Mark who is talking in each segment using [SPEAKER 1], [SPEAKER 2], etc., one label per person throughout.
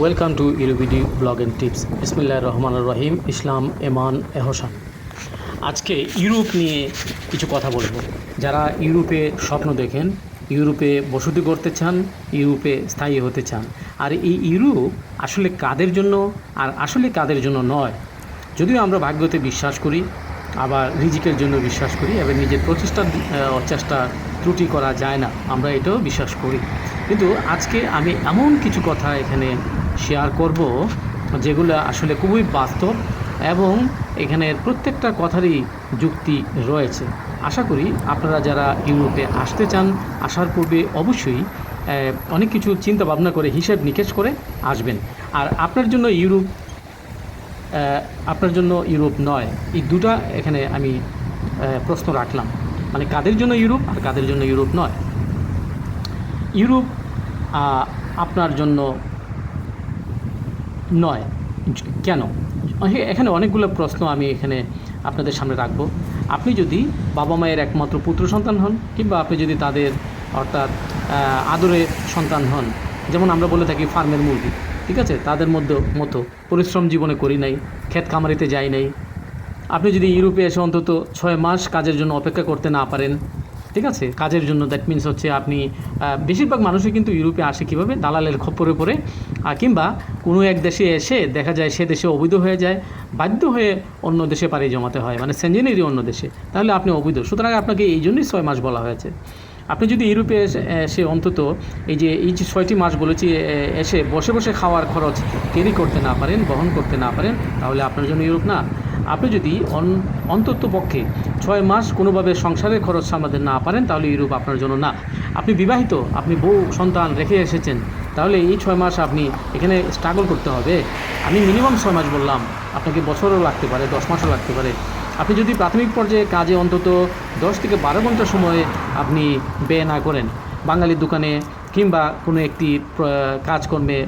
[SPEAKER 1] Welcome to Euro BD blog and tips ইসমিল্লাহ রহমান রহিম ইসলাম এমান এহসান আজকে ইউরোপ নিয়ে কিছু কথা বলব। যারা ইউরোপে স্বপ্ন দেখেন ইউরোপে বসতি করতে চান ইউরোপে স্থায়ী হতে চান, আর এই ইউরোপ আসলে কাদের জন্য আর আসলে কাদের জন্য নয়, যদিও আমরা ভাগ্যতে বিশ্বাস করি, আবার রিজিকের জন্য বিশ্বাস করি এবং নিজের প্রচেষ্টার চেষ্টা ত্রুটি করা যায় না, আমরা এটাও বিশ্বাস করি। কিন্তু আজকে আমি এমন কিছু কথা এখানে শেয়ার করব, যেগুলো আসলে খুবই বাস্তব এবং এখানের প্রত্যেকটা কথারই যুক্তি রয়েছে। আশা করি আপনারা যারা ইউরোপে আসতে চান, আসার পূর্বে অবশ্যই অনেক কিছু চিন্তা ভাবনা করে, হিসেব নিকেশ করে আসবেন। আর আপনার জন্য ইউরোপ আপনার জন্য ইউরোপ নয়, এই দুটা এখানে আমি প্রশ্ন রাখলাম। মানে কাদের জন্য ইউরোপ আর কাদের জন্য ইউরোপ নয়? ইউরোপ আপনার জন্য নয়। কেন? এখানে অনেকগুলো প্রশ্ন আমি এখানে আপনাদের সামনে রাখব। আপনি যদি বাবা মায়ের একমাত্র পুত্র সন্তান হন কিংবা আপনি যদি তাদের অর্থাৎ আদরে সন্তান হন, যেমন আমরা বলে থাকি ফার্মের মুরগি, ঠিক আছে? তাদের মধ্যে মতো পরিশ্রম জীবনে করি নাই, ক্ষেত খামারিতে যাই নাই। আপনি যদি ইউরোপে এসে অন্তত ছয় মাস কাজের জন্য অপেক্ষা করতে না পারেন, ঠিক আছে? কাজের জন্য দ্যাট মিনস হচ্ছে আপনি বেশিরভাগ মানুষই কিন্তু ইউরোপে আসে কীভাবে? দালালের খপ্পরে পড়ে কিংবা কোনো এক দেশে এসে দেখা যায় সে দেশে অবৈধ হয়ে যায়, বাধ্য হয়ে অন্য দেশে পাড়ি জমাতে হয় মানে সেঞ্জেনেরই অন্য দেশে, তাহলে আপনি অবৈধ। সুতরাং আপনাকে এই জন্যই ছয় মাস বলা হয়েছে। আপনি যদি ইউরোপে এসে- অন্তত এই যে এই যে ছয়টি মাস বলেছি এসে বসে বসে খাওয়ার খরচ ক্যারি করতে না পারেন, বহন করতে না পারেন, তাহলে আপনার জন্য ইউরোপ না। আপনি যদি অন- অন্তত পক্ষে ছয় মাস কোনোভাবে সংসারের খরচ সামলাতে না পারেন, তাহলে ইউরোপ আপনার জন্য না। আপনি বিবাহিত, আপনি বউ, সন্তান রেখে এসেছেন তাহলে এই ছয় মাস আপনি এখানে স্ট্রাগল করতে হবে। আমি মিনিমাম ছয় মাস বললাম, আপনাকে বছরও লাগতে পারে, দশ মাসও লাগতে পারে। আপনি যদি প্রাথমিক পর্যায়ে কাজে অন্তত দশ থেকে বারো ঘণ্টা সময় আপনি ব্যয় না করেন, বাঙালির দোকানে কিংবা কোনো একটি কাজকর্মে,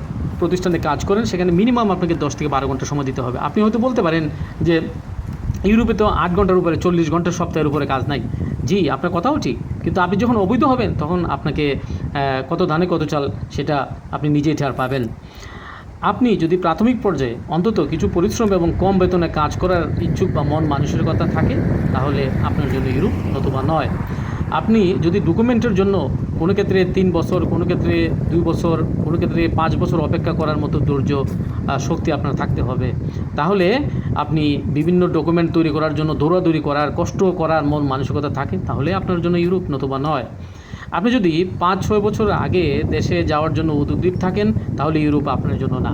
[SPEAKER 1] প্রতিষ্ঠানে কাজ করেন, সেখানে মিনিমাম আপনাকে দশ থেকে বারো ঘণ্টা সময় দিতে হবে। আপনি হয়তো বলতে পারেন যে ইউরোপে তো আট ঘণ্টার উপরে, চল্লিশ ঘণ্টা সপ্তাহের উপরে কাজ নাই। জি, আপনার কথাও ঠিক। কিন্তু আপনি যখন অবৈধ হবেন, তখন আপনাকে কত ধানে কত চাল সেটা আপনি নিজেই ঠার পাবেন। আপনি যদি প্রাথমিক পর্যায়ে অন্তত কিছু পরিশ্রম এবং কম বেতনে কাজ করার ইচ্ছুক বা মন মানুষের কথা থাকে, তাহলে আপনার জন্য ইউরোপ নতুবা নয়। আপনি যদি ডকুমেন্টের জন্য কোনো ক্ষেত্রে তিন বছর, কোনো ক্ষেত্রে দুই বছর, কোনো ক্ষেত্রে পাঁচ বছর অপেক্ষা করার মতো ধৈর্য শক্তি আপনার থাকতে হবে। তাহলে আপনি বিভিন্ন ডকুমেন্ট তৈরি করার জন্য, দৌড়াদৌড়ি করার, কষ্ট করার মন মানসিকতা থাকে, তাহলে আপনার জন্য ইউরোপ নতুবা নয়। আপনি যদি পাঁচ, ছয় বছর আগে দেশে যাওয়ার জন্য উদ্যোগ থাকেন, তাহলে ইউরোপ আপনার জন্য না।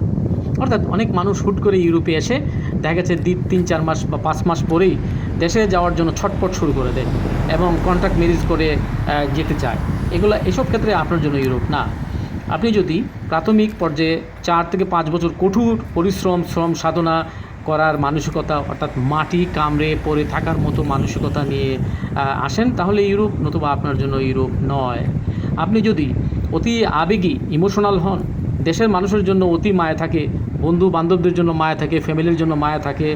[SPEAKER 1] অর্থাৎ অনেক মানুষ হুট করে ইউরোপে এসে দেখা গেছে দি তিন, চার মাস বা পাঁচ মাস পরেই দেশে যাওয়ার জন্য ছটপট শুরু করে দেয় এবং কন্ট্রাক্ট ম্যারেজ করে যেতে চায়। এগুলো এসব ক্ষেত্রে আপনার জন্য ইউরোপ না। আপনি যদি প্রাথমিক পর্যায়ে চার থেকে পাঁচ বছর কঠোর পরিশ্রম, শ্রম সাধনা করার মানসিকতা, অর্থাৎ মাটি কামড়ে পড়ে থাকার মতো মানসিকতা নিয়ে আসেন, তাহলে ইউরোপ নতুবা আপনার জন্য ইউরোপ নয়। আপনি যদি অতি আবেগী, ইমোশনাল হন, দেশের মানুষের জন্য অতি মায়া থাকে বন্ধু বান্ধবদের জন্য মায়া থাকে, ফ্যামিলির জন্য মায়া থাকে,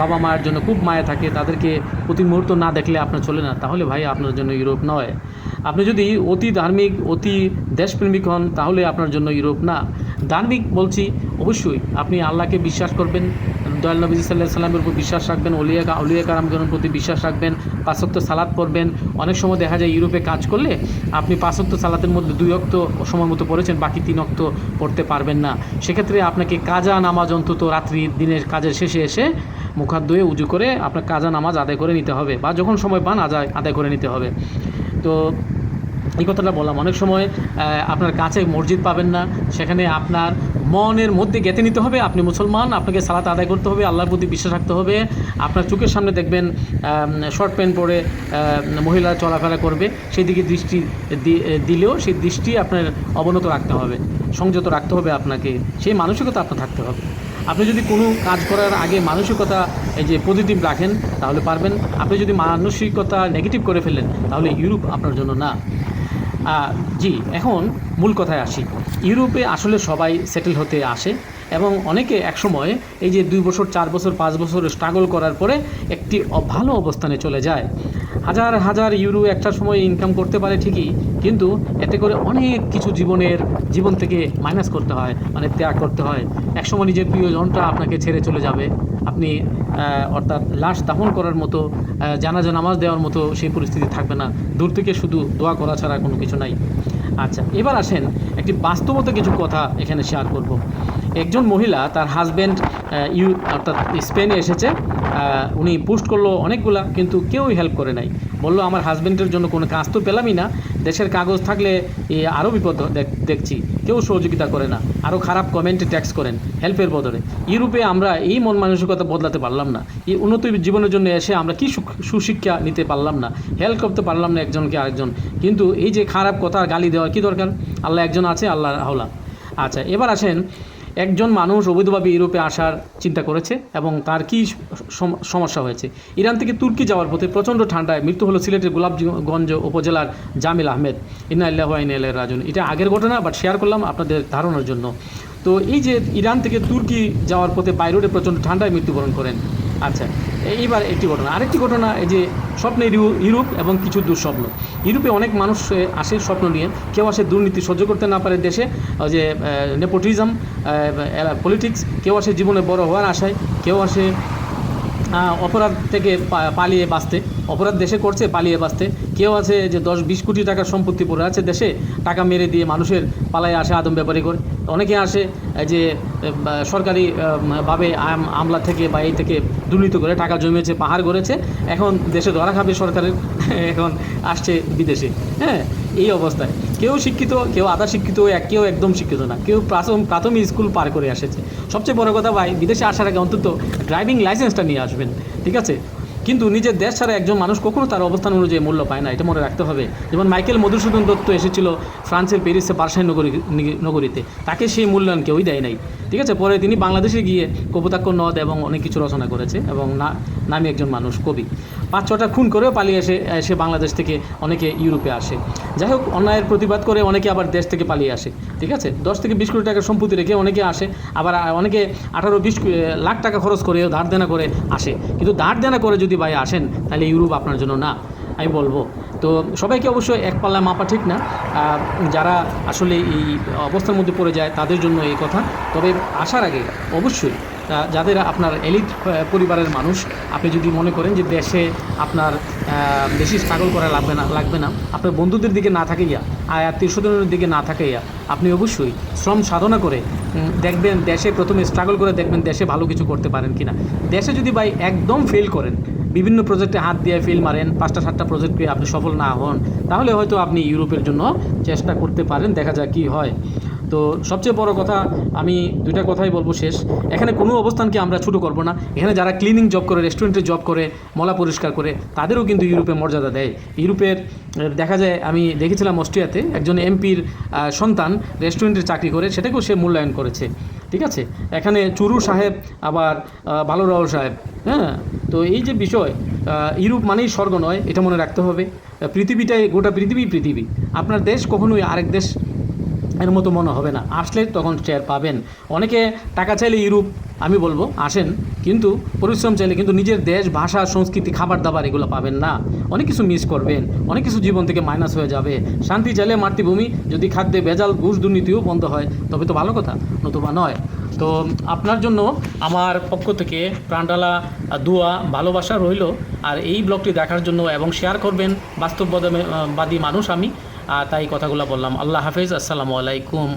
[SPEAKER 1] বাবা মায়ের জন্য খুব মায়া থাকে, তাদেরকে প্রতি মুহূর্ত না দেখলে আপনার চলে না, তাহলে ভাই আপনার জন্য ইউরোপ নয়। আপনি যদি অতি ধার্মিক, অতি দেশপ্রেমিক হন, তাহলে আপনার জন্য ইউরোপ না। ধার্মিক বলছি, অবশ্যই আপনি আল্লাহকে বিশ্বাস করবেন, দয়াল নবী সাল্লাহ সাল্লামের উপর বিশ্বাস রাখবেন, অলিয়া অলিয়া কারামগণের প্রতি বিশ্বাস রাখবেন পাঁচক্ত সালাদ পড়বেন। অনেক সময় দেখা যায় ইউরোপে কাজ করলে আপনি পাঁচক্ত সালাতের মধ্যে দুই অক্ত সময় মতো পড়েছেন, বাকি তিন অক্ত পড়তে পারবেন না। সেক্ষেত্রে আপনাকে কাজা নামাজ অন্তত রাত্রি দিনের কাজের শেষে এসে মুখাত ধুয়ে উজু করে আপনার কাজা নামাজ আদায় করে নিতে হবে, বা যখন সময় পান আদায় আদায় করে নিতে হবে। তো এই কথাটা বললাম। অনেক সময় আপনার কাছে মসজিদ পাবেন না, সেখানে আপনার মনের মধ্যে গেঁথে নিতে হবে, আপনি মুসলমান, আপনাকে সালাত আদায় করতে হবে, আল্লাহর প্রতি বিশ্বাস রাখতে হবে, আপনার চোখের সামনে দেখবেন শর্ট প্যান্ট পরে মহিলা চলাফেরা করবে, সেই দিকে দৃষ্টি দিলেও সেই দৃষ্টি আপনার অবনত রাখতে হবে, সংযত রাখতে হবে আপনাকে, সেই মানসিকতা আপনার থাকতে হবে। আপনি যদি কোনো কাজ করার আগে মানসিকতা, এই যে পজিটিভ রাখেন, তাহলে পারবেন। আপনি যদি মানসিকতা নেগেটিভ করে ফেলেন, তাহলে ইউরোপ আপনার জন্য না। জি, এখন মূল কথায় আসি। ইউরোপে আসলে সবাই সেটেল হতে আসে এবং অনেকে একসময় এই যে দুই বছর, চার বছর, পাঁচ বছর স্ট্রাগল করার পরে একটি ভালো অবস্থানে চলে যায়। হাজার হাজার ইউরো একটা সময় ইনকাম করতে পারে ঠিকই, কিন্তু এতে করে অনেক কিছু জীবনের, জীবন থেকে মাইনাস করতে হয় মানে ত্যাগ করতে হয়। একসময় নিজের প্রিয়জনটা আপনাকে ছেড়ে চলে যাবে। আপনি অর্থাৎ লাশ দাফন করার মতো জানা জানাজা, নামাজ দেওয়ার মতো সেই পরিস্থিতি থাকবে না। দূর থেকে শুধু দোয়া করা ছাড়া কোনো কিছু নাই। আচ্ছা এবার আসেন একটি বাস্তবতা কিছু কথা এখানে শেয়ার করব। একজন মহিলা, তার হাজব্যান্ড ইউ, অর্থাৎ স্পেনে এসেছে। উনি পোস্ট করল অনেকগুলা, কিন্তু কেউই হেল্প করে নাই। বলল, আমার হাজব্যান্ডের জন্য কোনো কাজ তো পেলামই না। দেশের কাগজ থাকলে আরও বিপদ দেখ- দেখছি। কেউ সহযোগিতা করে না। আরও খারাপ কমেন্টে ট্যাক্স করেন হেল্পের বদলে। ইউরোপে আমরা এই মন মানসিকতা বদলাতে পারলাম না। এই উন্নত জীবনের জন্য এসে আমরা কি সুশিক্ষা নিতে পারলাম না? হেল্প করতে পারলাম না একজনকে আরেকজন। কিন্তু এই যে খারাপ কথা গালি দেওয়ার কি দরকার? আল্লাহ একজন আছে আল্লাহ হাওলা আচ্ছা এবার আসেন একজন মানুষ অবৈধভাবে ইউরোপে আসার চিন্তা করেছে এবং তার কি সমস্যা হয়েছে? ইরান থেকে তুর্কি যাওয়ার পথে প্রচণ্ড ঠান্ডায় মৃত্যু হলো সিলেটের গোলাপগঞ্জ উপজেলার জামিল আহমেদ। ইন্না আল্লাহ ইনাল্লাহ রাজুন এটা আগের ঘটনা বাট শেয়ার করলাম আপনাদের ধারণার জন্য। তো এই যে ইরান থেকে তুর্কি যাওয়ার পথে বাইরোডে প্রচণ্ড ঠান্ডায় মৃত্যুবরণ করেন। আচ্ছা এইবার একটি ঘটনা। আরেকটি ঘটনা, এই যে স্বপ্নের ইউ- ইউরোপ এবং কিছু দুঃস্বপ্ন। ইউরোপে অনেক মানুষ আসে স্বপ্ন নিয়ে। কেউ আসে দুর্নীতি সহ্য করতে না পারে দেশে যে নেপোটিজম পলিটিক্স। কেউ আসে জীবনে বড় হওয়ার আশায়, কেউ আসে অপরাধ থেকে পালিয়ে বাঁচতে। অপরাধ দেশে করছে, পালিয়ে বাঁচতে। কেউ আছে যে দশ, বিশ কোটি টাকার সম্পত্তি পড়ে আছে দেশে, টাকা মেরে দিয়ে মানুষের পালায় আসে আদম ব্যাপারে করে। অনেকে আসে যে সরকারি ভাবে আমলা থেকে বা এই থেকে দুর্নীতি করে, টাকা জমিয়েছে, পাহাড় গড়েছে। এখন দেশে ধরা খাবে সরকারের, এখন আসছে বিদেশে। হ্যাঁ এই অবস্থায়। কেউ শিক্ষিত, কেউ আধা শিক্ষিত কেউ একদম শিক্ষিত না। কেউ প্রাথম, প্রাথমিক স্কুল পার করে এসেছে। সবচেয়ে বড় কথা ভাই, বিদেশে আসার আগে অন্তত ড্রাইভিং লাইসেন্সটা নিয়ে আসবেন। ঠিক আছে? কিন্তু নিজের দেশ ছাড়া একজন মানুষ কখনো তার অবস্থান অনুযায়ী মূল্য পায় না, এটা মনে রাখতে হবে। যেমন মাইকেল মধুসূদন দত্ত এসেছিল ফ্রান্সের প্যারিসে পার্সাই নগরী নগরীতে। তাকে সেই মূল্যায়ন কেউই দেয় নাই। ঠিক আছে, পরে তিনি বাংলাদেশে গিয়ে কপোতাক্ষ নদ এবং অনেক কিছু রচনা করেছে এবং না নামি একজন মানুষ, কবি। পাঁচ ছটা খুন করেও পালিয়ে এসে এসে বাংলাদেশ থেকে অনেকে ইউরোপে আসে। যাই হোক, অন্যায়ের প্রতিবাদ করে অনেকে আবার দেশ থেকে পালিয়ে আসে, ঠিক আছে? দশ থেকে বিশ কোটি টাকার সম্পত্তি রেখে অনেকে আসে, আবার অনেকে আঠারো, বিশ লাখ টাকা খরচ করে ধার দেনা করে আসে। কিন্তু ধার দেনা করে যদি ভাই আসেন, তাহলে ইউরোপ আপনার জন্য না, আমি বলব। তো সবাইকে অবশ্যই এক পাল্লা মাপা ঠিক না। যারা আসলে এই অবস্থার মধ্যে পড়ে যায়, তাদের জন্য এই কথা। তবে আসার আগে অবশ্যই যাদের আপনার এলিট পরিবারের মানুষ, আপনি যদি মনে করেন যে দেশে আপনার বেশি স্ট্রাগল করা লাগবে না লাগবে না, আপনার বন্ধুদের দিকে না থাকে ইয়া আর আত্মীয় স্বজনের দিকে না থাকে ইয়া আপনি অবশ্যই শ্রম সাধনা করে দেখবেন দেশে প্রথমে স্ট্রাগল করে দেখবেন দেশে ভালো কিছু করতে পারেন কি না দেশে যদি ভাই একদম ফেল করেন, বিভিন্ন প্রজেক্টে হাত দিয়ে ফেল মারেন, পাঁচটা, সাতটা প্রজেক্ট আপনি সফল না হন, তাহলে হয়তো আপনি ইউরোপের জন্য চেষ্টা করতে পারেন, দেখা যাক কী হয়। তো সবচেয়ে বড় কথা আমি দুইটা কথাই বলব শেষ। এখানে কোনো অবস্থানকে আমরা ছোটো করব না। এখানে যারা ক্লিনিং জব করে রেস্টুরেন্টে জব করে মলা পরিষ্কার করে তাদেরও কিন্তু ইউরোপে মর্যাদা দেয়। ইউরোপের দেখা যায় আমি দেখেছিলাম অস্ট্রিয়াতে একজন এমপির সন্তান রেস্টুরেন্টে চাকরি করে সেটাকেও সে মূল্যায়ন করেছে। ঠিক আছে? এখানে চুরু সাহেব আবার আহ, ভালো রাও সাহেব হ্যাঁ? তো এই যে বিষয় ইউরোপ মানেই স্বর্গ নয় এটা মনে রাখতে হবে। পৃথিবীটাই গোটা পৃথিবী পৃথিবী। আপনার দেশ কখনোই আরেক দেশ এর মতো মনে হবে না। আসলে তখন শেয়ার পাবেন। অনেকে টাকা চাইলে ইউরোপ, আমি বলব, আসেন, কিন্তু পরিশ্রম চাইলে কিন্তু নিজের দেশ, ভাষা, সংস্কৃতি খাবার দাবার এগুলো পাবেন না। অনেক কিছু মিস করবেন, অনেক কিছু জীবন থেকে মাইনাস হয়ে যাবে। শান্তি চাইলে মাতৃভূমি, যদি খাদ্যে ভেজাল, ঘুষ দুর্নীতিও বন্ধ হয়, তবে তো ভালো কথা, নতুবা নয়। তো আপনার জন্য আমার পক্ষ থেকে প্রাণডালা, দোয়া, ভালোবাসা রইল। আর এই ব্লগটি দেখার জন্য এবং শেয়ার করবেন বাস্তববাদী মানুষ আমি। তাই কথাগুলো বললাম। আল্লাহ হাফিজ আসসালামু আলাইকুম।